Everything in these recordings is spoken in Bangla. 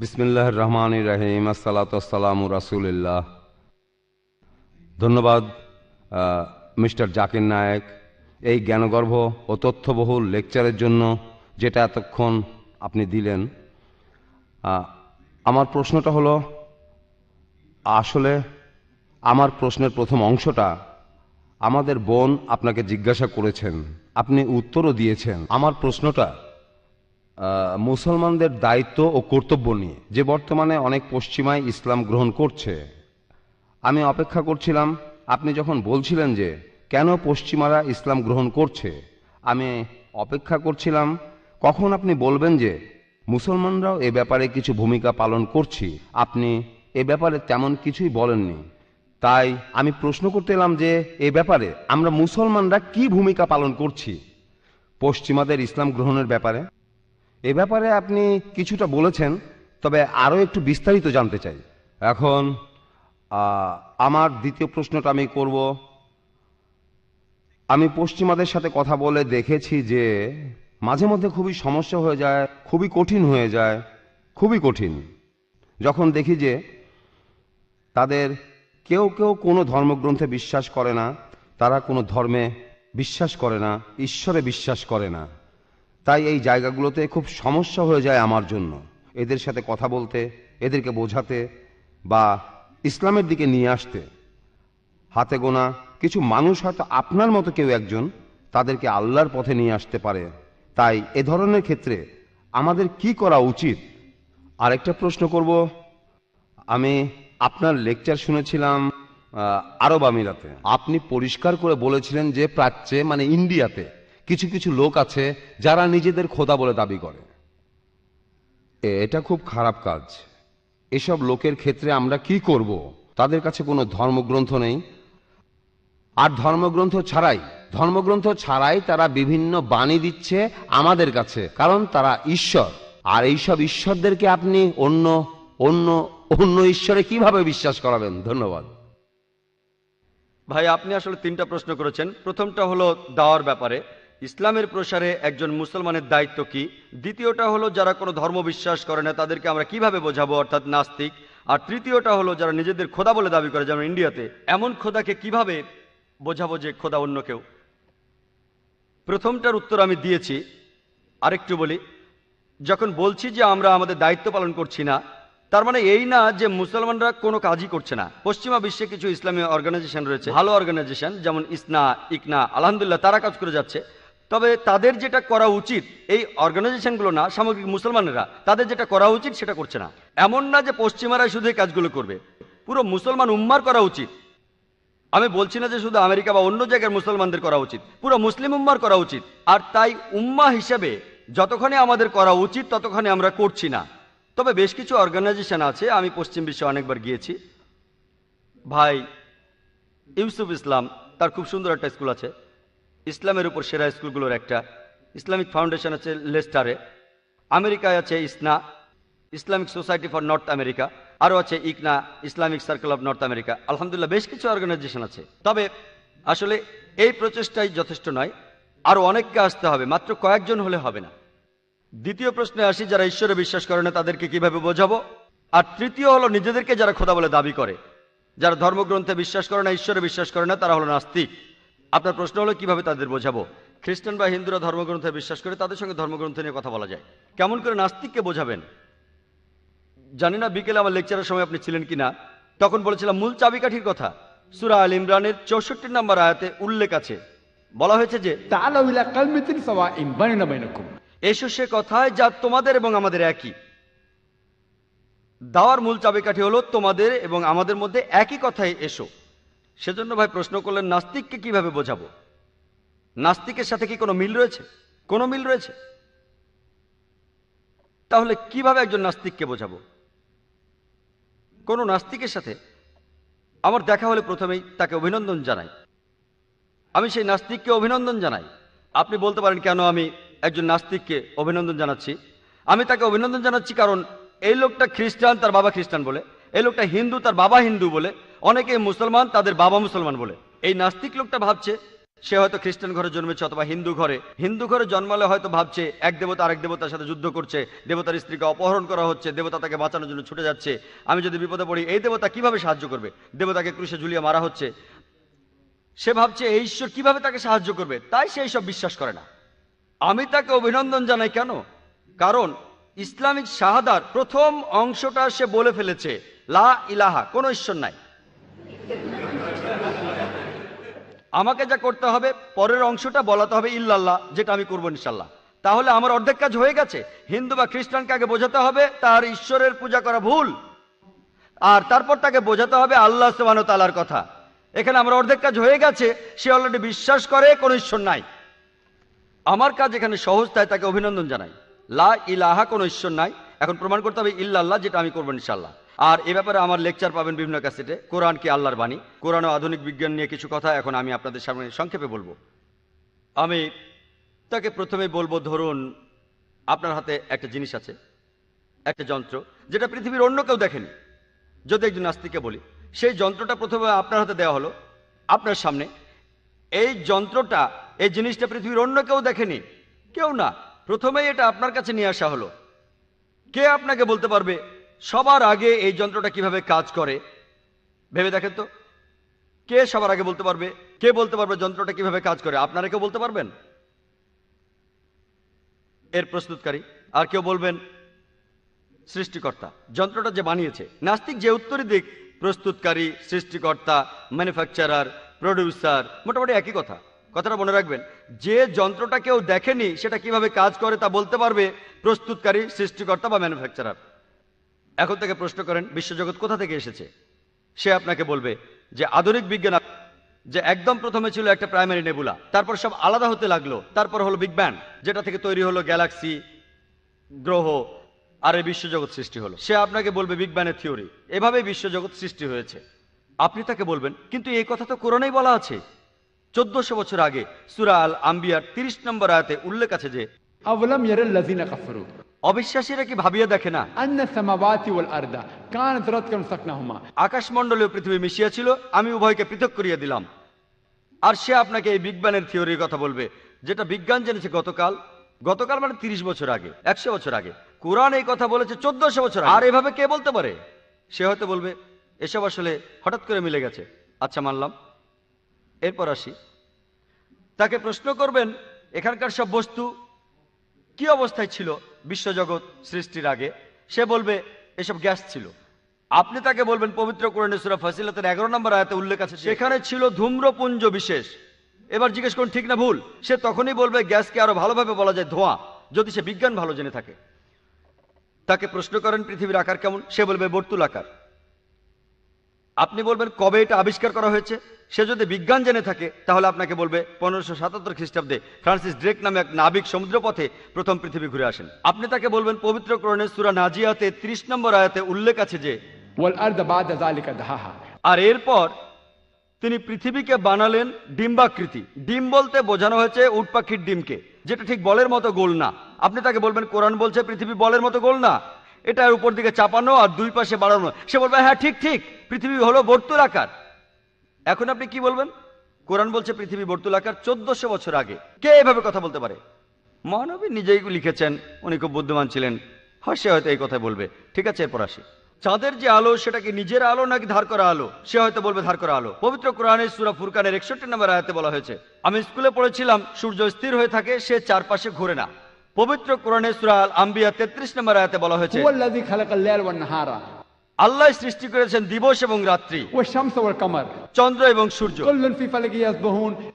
বিসমিল্লাহ রহমান রাহিম আসসালাতাম রাসুলিল্লাহ। ধন্যবাদ মিস্টার জাকির নায়েক এই জ্ঞানগর্ভ ও তথ্যবহুল লেকচারের জন্য যেটা এতক্ষণ আপনি দিলেন। আমার প্রশ্নটা হলো, আসলে আমার প্রশ্নের প্রথম অংশটা, আমাদের বোন আপনাকে জিজ্ঞাসা করেছেন, আপনি উত্তরও দিয়েছেন। আমার প্রশ্নটা মুসলমানদের দায়িত্ব ও কর্তব্য নিয়ে, যে বর্তমানে অনেক পশ্চিমায় ইসলাম গ্রহণ করছে। আমি অপেক্ষা করছিলাম, আপনি যখন বলছিলেন যে, কেন পশ্চিমারা ইসলাম গ্রহণ করছে, আমি অপেক্ষা করছিলাম, কখন আপনি বলবেন যে, মুসলমানরাও এ ব্যাপারে কিছু ভূমিকা পালন করছি, আপনি এ ব্যাপারে তেমন কিছুই বলেননি। তাই আমি প্রশ্ন করতে এলাম যে, এ ব্যাপারে আমরা মুসলমানরা কি ভূমিকা পালন করছি, পশ্চিমাদের ইসলাম গ্রহণের ব্যাপারে? এ ব্যাপারে আপনি কিছুটা বলেছেন, তবে আরও একটু বিস্তারিত জানতে চাই। এখন আমার দ্বিতীয় প্রশ্নটা আমি করব। আমি পশ্চিমাদের সাথে কথা বলে দেখেছি যে, মাঝে মধ্যে খুবই সমস্যা হয়ে যায়, খুবই কঠিন হয়ে যায়, খুবই কঠিন। যখন দেখি যে, তাদের কেউ কেউ কোনো ধর্মগ্রন্থে বিশ্বাস করে না, তারা কোনো ধর্মে বিশ্বাস করে না, ঈশ্বরে বিশ্বাস করে না। তাই এই জায়গাগুলোতে খুব সমস্যা হয়ে যায় আমার জন্য। এদের সাথে কথা বলতে, এদেরকে বোঝাতে বা ইসলামের দিকে নিয়ে আসতে। হাতে গোনা কিছু মানুষ হয়তো আপনার মতো কেউ একজন, তাদেরকে আল্লাহর পথে নিয়ে আসতে পারে। তাই এ ধরনের ক্ষেত্রে আমাদের কি করা উচিত? আরেকটা প্রশ্ন করব। আমি আপনার লেকচার শুনেছিলাম আরব আমিরাতে। আপনি পরিষ্কার করে বলেছিলেন যে প্রাচ্যে মানে ইন্ডিয়াতে কিছু কিছু লোক আছে যারা নিজেদের খোদা বলে দাবি করে। এটা খুব খারাপ কাজ। এসব লোকের ক্ষেত্রে আমরা কি করব? তাদের কাছে কোনো ধর্মগ্রন্থ নেই। আর ধর্মগ্রন্থ ছাড়াই ধর্মগ্রন্থ ছাড়াই তারা বিভিন্ন বাণী দিচ্ছে আমাদের কাছে, কারণ তারা ঈশ্বর। আর এইসব ঈশ্বরদেরকে আপনি অন্য অন্য অন্য ঈশ্বরে কীভাবে বিশ্বাস করাবেন? ধন্যবাদ। ভাই, আপনি আসলে তিনটা প্রশ্ন করেছেন। প্রথমটা হলো দাওয়ার ব্যাপারে। ইসলামের প্রসারে একজন মুসলমানের দায়িত্ব কি? দ্বিতীয়টা হলো, যারা কোনো ধর্ম বিশ্বাস করে না, তাদেরকে আমরা কীভাবে বোঝাবো? অর্থাৎ নাস্তিক। আর তৃতীয়টা হলো, যারা নিজেদের খোদা বলে দাবি করে, যেমন ইন্ডিয়াতে। এমন খোদাকে কীভাবে বোঝাবো যে খোদা অন্য কেউ? প্রথমটার উত্তর আমি দিয়েছি। আরেকটু বলি। যখন বলছি যে আমরা আমাদের দায়িত্ব পালন করছি না, তার মানে এই না যে মুসলমানরা কোনো কাজই করছে না। পশ্চিমা বিশ্বে কিছু ইসলামী অর্গানাইজেশন রয়েছে, ভালো অর্গানাইজেশন যেমন ইসনা, ইকনা, আলহামদুলিল্লাহ, তারা কাজ করে যাচ্ছে। তবে তাদের যেটা করা উচিত, এই অর্গানাইজেশনগুলো না, সামগ্রিক মুসলমানেরা, তাদের যেটা করা উচিত সেটা করছে না। এমন না যে পশ্চিমারাই শুধু এই কাজগুলো করবে। পুরো মুসলমান উম্মার করা উচিত। আমি বলছি না যে শুধু আমেরিকা বা অন্য জায়গার মুসলমানদের করা উচিত। পুরো মুসলিম উম্মার করা উচিত। আর তাই উম্মা হিসেবে যতক্ষণে আমাদের করা উচিত ততক্ষণে আমরা করছি না। তবে বেশ কিছু অর্গানাইজেশন আছে, আমি পশ্চিম বিশ্বে অনেকবার গিয়েছি। ভাই ইউসুফ ইসলাম, তার খুব সুন্দর একটা স্কুল আছে। ইসলামের উপর সেরা স্কুলগুলোর একটা। ইসলামিক ফাউন্ডেশন আছে লেস্টারে। আমেরিকায় আছে ISNA, Islamic society for North America, আরও আছে ICNA, Islamic circle of North America. আলহামদুলিল্লাহ, বেশ কিছু অর্গানাইজেশন আছে। তবে আসলে এই প্রচেষ্টাই যথেষ্ট নয়, আরও অনেককে আসতে হবে, মাত্র কয়েকজন হলে হবে না। দ্বিতীয় প্রশ্নে আসি, যারা ঈশ্বরে বিশ্বাস করে না, তাদেরকে কীভাবে বোঝাবো? আর তৃতীয় হলো, নিজেদেরকে যারা খোদা বলে দাবি করে, যারা ধর্মগ্রন্থে বিশ্বাস করে না, ঈশ্বরে বিশ্বাস করে না, তারা হলো নাস্তিক। আপনার প্রশ্ন হলো কীভাবে তাদের বোঝাবো? খ্রিস্টান বা হিন্দুরা ধর্মগ্রন্থে বিশ্বাস করে তাদের সঙ্গে ধর্মগ্রন্থ নিয়ে কথা বলা যায়। কেমন করে নাস্তিককে বোঝাবেন? জানি না বিকেলে আমার লেকচারের সময় আপনি ছিলেন কিনা। তখন বলেছিলাম মূল চাবিকাঠির কথা। সুরা আল ইমরানের চৌষট্টি নম্বর আয়াতে উল্লেখ আছে। বলা হয়েছে যে এসো সে কথায় যা তোমাদের এবং আমাদের একই। দাওয়ার মূল চাবিকাঠি হলো তোমাদের এবং আমাদের মধ্যে একই কথায় এসো। সেজন্য ভাই প্রশ্ন করলেন, নাস্তিককে কীভাবে বোঝাবো? নাস্তিকের সাথে কি কোনো মিল রয়েছে? কোনো মিল রয়েছে? তাহলে কীভাবে একজন নাস্তিককে বোঝাবো? কোনো নাস্তিকের সাথে আমার দেখা হলে প্রথমেই তাকে অভিনন্দন জানাই। আমি সেই নাস্তিককে অভিনন্দন জানাই। আপনি বলতে পারেন, কেন আমি একজন নাস্তিককে অভিনন্দন জানাচ্ছি? আমি তাকে অভিনন্দন জানাচ্ছি কারণ এই লোকটা খ্রিস্টান, তার বাবা খ্রিস্টান বলে। এই লোকটা হিন্দু, তার বাবা হিন্দু বলে অনেকে মুসলমান, তাদের বাবা মুসলমান বলে। এই নাস্তিক লোকটা ভাবছে, সে হয়তো খ্রিস্টান ঘরে জন্মেছে অথবা হিন্দু ঘরে। হিন্দু ঘরে জন্মালে হয়তো ভাবছে, এক দেবতা আরেক দেবতার সাথে যুদ্ধ করছে, দেবতার স্ত্রীকে অপহরণ করা হচ্ছে, দেবতা তাকে বাঁচানোর জন্য ছুটে যাচ্ছে। আমি যদি বিপদে পড়ি, এই দেবতা কীভাবে সাহায্য করবে? দেবতাকে ক্রুশে ঝুলিয়ে মারা হচ্ছে। সে ভাবছে, এই ঈশ্বর কীভাবে তাকে সাহায্য করবে? তাই সে এইসব বিশ্বাস করে না। আমি তাকে অভিনন্দন জানাই কেন? কারণ ইসলামিক শাহাদার প্রথম অংশটা সে বলে ফেলেছে। লা ইলাহা, কোনো ঈশ্বর নাই। আমাকে যা করতে হবে, পরের অংশটা বলাতে হবে ইল্লাল্লাহ, যেটা আমি করব ইনশাল্লাহ। তাহলে আমার অর্ধেক কাজ হয়ে গেছে। হিন্দু বা খ্রিস্টানকে আগে বোঝাতে হবে, তার ঈশ্বরের পূজা করা ভুল। আর তারপর তাকে বোঝাতে হবে আল্লাহ সুবাহ তালার কথা। এখানে আমার অর্ধেক কাজ হয়ে গেছে, সে অলরেডি বিশ্বাস করে, কোনো ঈশ্বর নাই। আমার কাজ এখানে সহজ, তাই তাকে অভিনন্দন জানাই। লা ইলাহা, কোনো ঈশ্বর নাই। এখন প্রমাণ করতে হবে ইল্লাল্লাহ, যেটা আমি করব ইনশাল্লাহ। আর এ ব্যাপারে আমার লেকচার পাবেন বিভিন্ন ক্যাসেটে কোরআন কি আল্লাহর বাণী? কোরআন ও আধুনিক বিজ্ঞান নিয়ে কিছু কথা এখন আমি আপনাদের সামনে সংক্ষেপে বলব। আমি তাকে প্রথমে বলব, ধরুন আপনার হাতে একটা জিনিস আছে, একটা যন্ত্র, যেটা পৃথিবীর অন্য কেউ দেখেনি। যদি একজন নাস্তিককে বলি, সেই যন্ত্রটা প্রথমে আপনার হাতে দেওয়া হলো, আপনার সামনে। এই যন্ত্রটা, এই জিনিসটা পৃথিবীর অন্য কেউ দেখেনি, কেউ না। প্রথমেই এটা আপনার কাছে নিয়ে আসা হলো। কে আপনাকে বলতে পারবে? সবার আগে এই যন্ত্রটা কীভাবে কাজ করে? ভেবে দেখেন তো। কে সবার আগে বলতে পারবে? কে বলতে পারবে যন্ত্রটা কীভাবে কাজ করে? আপনারা কেউ বলতে পারবেন? এর প্রস্তুতকারী। আর কেউ বলবেন, সৃষ্টিকর্তা। যন্ত্রটা যে বানিয়েছে, নাস্তিক যে উত্তরই দিক, প্রস্তুতকারী, সৃষ্টিকর্তা, ম্যানুফ্যাকচারার, প্রডিউসার, মোটামুটি একই কথা। কথাটা মনে রাখবেন, যে যন্ত্রটা কেউ দেখেনি, সেটা কীভাবে কাজ করে তা বলতে পারবে প্রস্তুতকারী, সৃষ্টিকর্তা বা ম্যানুফ্যাকচারার। এখন তাকে প্রশ্ন করেন, বিশ্বজগৎ কোথা থেকে এসেছে? সে আপনাকে বলবে যে আধুনিক বিজ্ঞান যে একদম প্রথমে ছিল একটা প্রাইমারি নেবুলা তারপর সব আলাদা হতে লাগল, তারপর হলো বিগ ব্যান যেটা থেকে তৈরি হলো গ্যালাক্সি গ্রহ, আর এই বিশ্বজগৎ সৃষ্টি হলো। সে আপনাকে বলবে বিগ ব্যানের থিওরি এভাবে বিশ্বজগৎ সৃষ্টি হয়েছে। আপনি তাকে বলবেন, কিন্তু এই কথা তো কোরআনেই বলা আছে। চোদ্দশো বছর আগে সুরা আল আম্বিয়ার তিরিশ নম্বর আয়াতে উল্লেখ আছে যে অবিশ্বাসীরা কি ভাবিয়া দেখে না? আকাশ মন্ডলীয় পৃথিবী মিশিয়াছিল আমি উভয়কে পৃথক করিয়া দিলাম। আর সে আপনাকে এই বিগ ব্যানের থিওরির কথা বলবে যেটা বিজ্ঞান জেনেছে গতকাল। গতকাল মানে তিরিশ বছর আগে একশো বছর আগে। কোরআন এই কথা বলেছে চোদ্দশো বছর আর এভাবে কে বলতে পারে? সে হয়তো বলবে এসব আসলে হঠাৎ করে মিলে গেছে। আচ্ছা মানলাম। এরপর আসি। তাকে প্রশ্ন করবেন এখানকার সব বস্তু কি অবস্থায় ছিল বিশ্বজগৎ সৃষ্টির আগে? সে বলবে, এসব গ্যাস ছিল। আপনি তাকে বলবেন, পবিত্র কোরআনে সুরা ফাসিলাতের এগারো নম্বর আয়াতে উল্লেখ আছে সেখানে ছিল ধূম্রপুঞ্জ বিশেষ। এবার জিজ্ঞেস করুন, ঠিক না ভুল? সে তখনই বলবে, গ্যাসকে আরও ভালোভাবে বলা যায় ধোঁয়া, যদি সে বিজ্ঞান ভালো জেনে থাকে। তাকে প্রশ্ন করেন, পৃথিবীর আকার কেমন? সে বলবে, বর্তুল আকার। আপনি বলবেন কবে এটা আবিষ্কার করা হয়েছে? সে যদি বিজ্ঞান জেনে থাকে তাহলে আপনাকে বলবে পনেরোশো সাতাত্তর খ্রিস্টাব্দে ফ্রান্সিস ড্রেক নামে এক নাবিক সমুদ্রপথে প্রথম পৃথিবী ঘুরে আসেন। আপনি তাকে বলবেন পবিত্র করণের সুরা নাজিয়াতে ৩০ নম্বর আয়াতে উল্লেখ আছে যে আর এরপর তিনি পৃথিবীকে বানালেন ডিম্বাকৃতি। ডিম বলতে বোঝানো হয়েছে উটপাখির ডিমকে যেটা ঠিক বলের মতো গোল না। আপনি তাকে বলবেন কোরআন বলছে পৃথিবী বলের মতো গোল না। এটার উপর দিকে চাপানো আর দুই পাশে বাড়ানো। সে বলবে হ্যাঁ ঠিক ঠিক। পৃথিবী হলো বর্তুল আকার। এখন আপনি কি বলবেন? কোরআন বলছে পৃথিবী বর্তুল আকার চোদ্দশো বছর আগে। কে এভাবে কথা বলতে পারে? মহানবী নিজেই লিখেছেন, উনি খুব বুদ্ধিমান ছিলেন। হয় হয়তো এই কথাই বলবে। ঠিক আছে, এরপর আসি। চাঁদের যে আলো, সেটা কি নিজের আলো নাকি ধার করা আলো? সে হয়তো বলবে ধার করা আলো। পবিত্র কোরআনের সুরা ফুরকানের একষট্টি নম্বর আয়াতে বলা হয়েছে, আমি স্কুলে পড়েছিলাম, সূর্য স্থির হয়ে থাকে, সে চারপাশে ঘুরে না। পবিত্র কোরআনের সুরা আল আম্বিয়া তেত্রিশ নম্বর আয়াতে বলা হয়েছে আল্লাহ সৃষ্টি করেছেন দিবস এবং রাত্রি। চন্দ্র এবং সূর্য।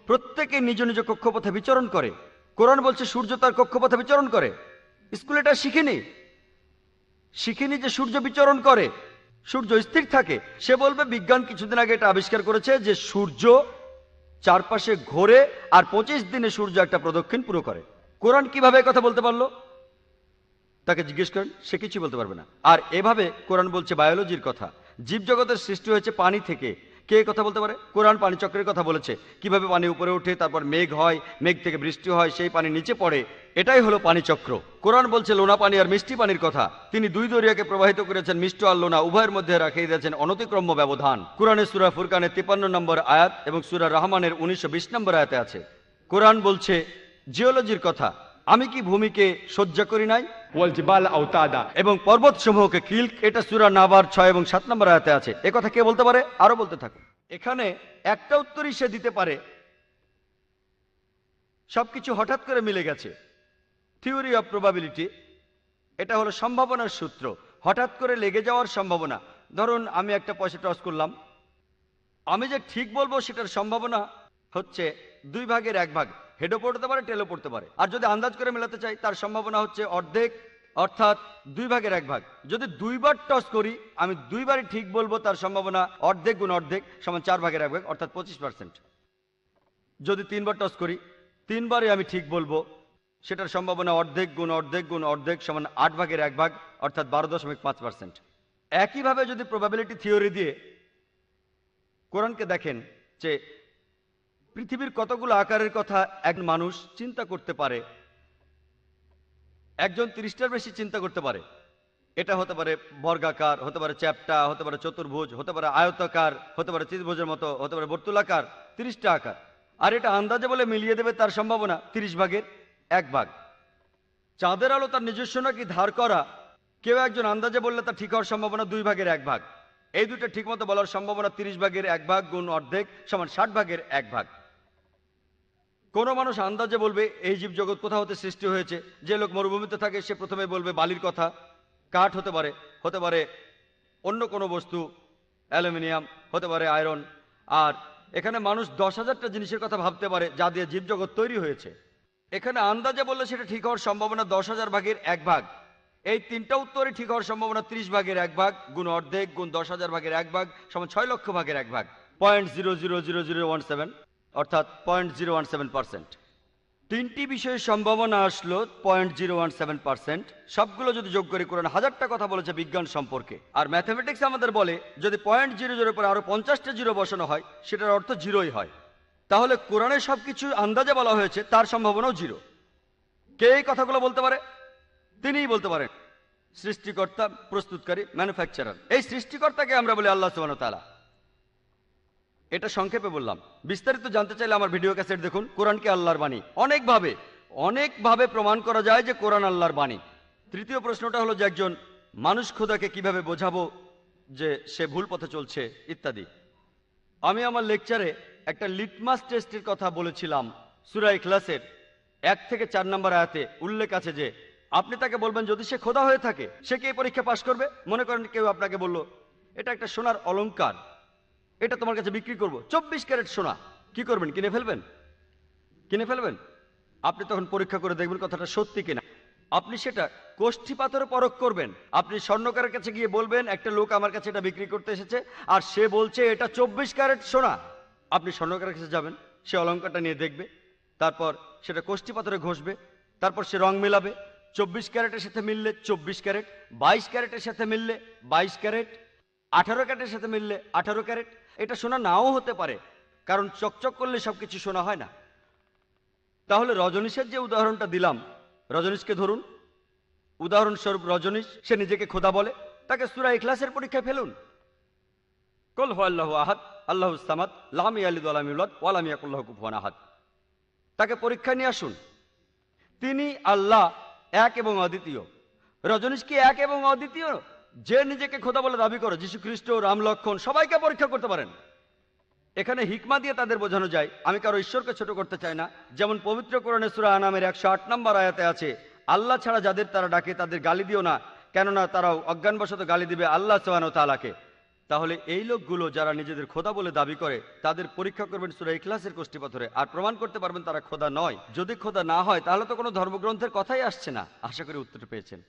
প্রত্যেকে নিজ নিজ কক্ষপথে বিচরণ করে। কোরআন বলছে সূর্য তার কক্ষপথে বিচরণ করে। স্কুলে এটা শিখিনি। শিখিনি যে সূর্য বিচরণ করে। সূর্য স্থির থাকে। সে বলবে বিজ্ঞান কিছুদিন আগে এটা আবিষ্কার করেছে যে সূর্য চারপাশে ঘোরে আর পঁচিশ দিনে সূর্য একটা প্রদক্ষিণ পুরো করে। কোরআন কীভাবে কথা বলতে পারল? তাকে জিজ্ঞেস করেন, সে কিছু বলতে পারবে না। আর এভাবে কোরআন বলছে বায়োলজির কথা। জীবজগতের সৃষ্টি হয়েছে পানি থেকে। কে কথা বলতে পারে? কোরআন পানি চক্রের কথা বলেছে। কীভাবে পানি উপরে ওঠে, তারপর মেঘ হয়, মেঘ থেকে বৃষ্টি হয়, সেই পানি নিচে পড়ে। এটাই হলো পানি চক্র কোরআন বলছে, লোনা পানি আর মিষ্টি পানির কথা। তিনি দুই দরিয়াকে প্রবাহিত করেছেন, মিষ্ট আর লোনা উভয়ের মধ্যে রাখিয়ে দিয়েছেন অনতিক্রম্য ব্যবধান। কোরআনে সুরা ফুরকানের তিপান্ন নম্বর আয়াত এবং সুরা রহমানের উনিশশো বিশ নম্বর আয়াতে আছে। কোরআন বলছে, জিওলজির কথা, আমি কি ভূমিকে সহ্য করি নাই? এবং পর্বত সমূহকে কিল এটা সুরা নাবার ছয় এবং সাত নম্বর আয়তে আছে। এ কথা কে বলতে পারে? আরও বলতে থাকো। এখানে একটা উত্তরই সে দিতে পারে। সবকিছু হঠাৎ করে মিলে গেছে। থিওরি অফ প্রবাবিলিটি, এটা হলো সম্ভাবনার সূত্র। হঠাৎ করে লেগে যাওয়ার সম্ভাবনা। ধরুন, আমি একটা পয়সা টস করলাম। আমি যে ঠিক বলব সেটার সম্ভাবনা হচ্ছে দুই ভাগের এক ভাগ। হেডও পড়তে পারে টেলও পড়তে পারে। আর যদি আন্দাজ করে মেলাতে চাই, তার সম্ভাবনা হচ্ছে অর্ধেক, অর্থাৎ দুই ভাগের এক ভাগ। যদি দুইবার টস করি, আমি দুইবারই ঠিক বলব, তার সম্ভাবনা অর্ধেক গুণ অর্ধেক সমান চার ভাগের এক ভাগ, অর্থাৎ পঁচিশ পার্সেন্ট যদি তিনবার টস করি, তিনবারই আমি ঠিক বলব, সেটার সম্ভাবনা অর্ধেক গুণ অর্ধেক গুণ অর্ধেক সমান আট ভাগের এক ভাগ, অর্থাৎ বারো দশমিক পাঁচ পার্সেন্ট একইভাবে যদি প্রবাবিলিটি থিওরি দিয়ে কোরআনকে দেখেন যে পৃথিবীর কতগুলো আকারের কথা এক মানুষ চিন্তা করতে পারে? একজন তিরিশটার বেশি চিন্তা করতে পারে। এটা হতে পারে বর্গাকার, হতে পারে চ্যাপ্টা, হতে পারে চতুর্ভুজ, হতে পারে আয়তাকার, হতে পারে ত্রিভুজের মতো, হতে পারে বর্তুলাকার, তিরিশটা আকার। আর এটা আন্দাজে বলে মিলিয়ে দেবে তার সম্ভাবনা তিরিশ ভাগের এক ভাগ। চাঁদের আলো তার নিজস্ব নাকি ধার করা? কেউ একজন আন্দাজে বললে তার ঠিক হওয়ার সম্ভাবনা দুই ভাগের এক ভাগ। এই দুটো ঠিকমতো বলার সম্ভাবনা তিরিশ ভাগের এক ভাগ গুণ অর্ধেক সমান ষাট ভাগের এক ভাগ। কোনো মানুষ আন্দাজে বলবে, এই জীবজগৎ কোথা হতে সৃষ্টি হয়েছে? যে লোক মরুভূমিতে থাকে, সে প্রথমে বলবে, বালির কথা। কাঠ হতে পারে হতে পারে অন্য কোনো বস্তু, অ্যালুমিনিয়াম, হতে পারে আয়রন। আর এখানে মানুষ দশ হাজারটা জিনিসের কথা ভাবতে পারে, যা দিয়ে জীবজগৎ তৈরি হয়েছে। এখানে আন্দাজে বললে সেটা ঠিক হওয়ার সম্ভাবনা দশ হাজার ভাগের এক ভাগ। এই তিনটা উত্তরে ঠিক হওয়ার সম্ভাবনা ত্রিশ ভাগের এক ভাগ, গুণ অর্ধেক, গুণ দশ হাজার ভাগের এক ভাগ, সমান ছয় লক্ষ ভাগের এক ভাগ। Point zero zero zero zero one seven. অর্থাৎ point zero one seven percent তিনটি বিষয়ে সম্ভাবনা আসলো point zero one seven percent সবগুলো যদি যোগ করে কোরআন হাজারটা কথা বলেছে বিজ্ঞান সম্পর্কে। আর ম্যাথামেটিক্স আমাদের বলে যদি পয়েন্ট জিরো জিরোর পরে আরও পঞ্চাশটা জিরো বসানো হয়, সেটার অর্থ জিরোই হয়। তাহলে কোরআনে সবকিছু আন্দাজে বলা হয়েছে, তার সম্ভাবনাও জিরো কে এই কথাগুলো বলতে পারে? তিনিই বলতে পারেন। সৃষ্টিকর্তা, প্রস্তুতকারী ম্যানুফ্যাকচারার এই সৃষ্টিকর্তাকে আমরা বলি আল্লাহ সুবাহ তালা এটা সংক্ষেপে বললাম। বিস্তারিত জানতে চাইলে আমার ভিডিও ক্যাসেট দেখুন, কোরআনকে আল্লাহর বাণী। অনেকভাবে অনেকভাবে প্রমাণ করা যায় যে কোরআন আল্লাহর বাণী। তৃতীয় প্রশ্নটা হলো যে একজন মানুষ খোদাকে কীভাবে বোঝাবো যে সে ভুল পথে চলছে, ইত্যাদি। আমি আমার লেকচারে একটা লিটমাস টেস্টের কথা বলেছিলাম সুরাই ক্লাসের এক থেকে চার নম্বর আয়াতে উল্লেখ আছে যে, আপনি তাকে বলবেন, যদি সে খোদা হয়ে থাকে, সে কি পরীক্ষা পাশ করবে? মনে করেন কেউ আপনাকে বলল, এটা একটা সোনার অলংকার। এটা তোমার কাছে বিক্রি করব। চব্বিশ ক্যারেট সোনা। কি করবেন? কিনে ফেলবেন? কিনে ফেলবেন? আপনি তখন পরীক্ষা করে দেখবেন কথাটা সত্যি কিনা। আপনি সেটা কোষ্ঠী পাথরে পরখ করবেন। আপনি স্বর্ণকারের কাছে গিয়ে বলবেন, একটা লোক আমার কাছে এটা বিক্রি করতে এসেছে, আর সে বলছে এটা চব্বিশ ক্যারেট সোনা। আপনি স্বর্ণকারের কাছে যাবেন, সে অলঙ্কারটা নিয়ে দেখবে, তারপর সেটা কোষ্ঠী পাথরে ঘষবে, তারপর সে রং মেলাবে। চব্বিশ ক্যারেটের সাথে মিললে চব্বিশ ক্যারেট, বাইশ ক্যারেটের সাথে মিললে বাইশ ক্যারেট, আঠারো ক্যারেটের সাথে মিললে আঠারো ক্যারেট এটা শোনা নাও হতে পারে, কারণ চকচক করলে সবকিছু শোনা হয় না। তাহলে রজনীশের যে উদাহরণটা দিলাম, রজনীশকে ধরুন, উদাহরণস্বরূপ রজনীশ, সে নিজেকে খোদা বলে, তাকে সুরা ইখলাসের পরীক্ষায় ফেলুন। কল হো আল্লাহ আহাদ, আল্লাহ সামাদ, লামি আলিদ আলামিউল্লাদ ওয়ালামিয়াকুল্লাহ কুফান আহাদ। তাকে পরীক্ষা নিয়ে আসুন। তিনি আল্লাহ এক এবং অদ্বিতীয়। রজনীশ কি এক এবং অদ্বিতীয়? যে নিজেকে খোদা বলে দাবি করে, যীশু খ্রিস্ট রাম লক্ষণ, সবাইকে পরীক্ষা করতে পারেন। এখানে হিকমা দিয়ে তাদের বোঝানো যায়, আমি কারও ঈশ্বরকে ছোট করতে চাই না। যেমন পবিত্র কোরআনে সুরা আনামের একশো আট নম্বর আয়াতে আছে, আল্লাহ ছাড়া যাদের তারা ডাকে, তাদের গালি দিও না, কেননা তারাও অজ্ঞানবশত গালি দিবে আল্লাহ সোহানো তালাকে তাহলে এই লোকগুলো যারা নিজেদের খোদা বলে দাবি করে, তাদের পরীক্ষা করবেন সুরা ইখলাসের কোষ্ঠী পাথরে আর প্রমাণ করতে পারবেন তারা খোদা নয়। যদি খোদা না হয়, তাহলে তো কোনো ধর্মগ্রন্থের কথাই আসছে না। আশা করি উত্তর পেয়েছেন।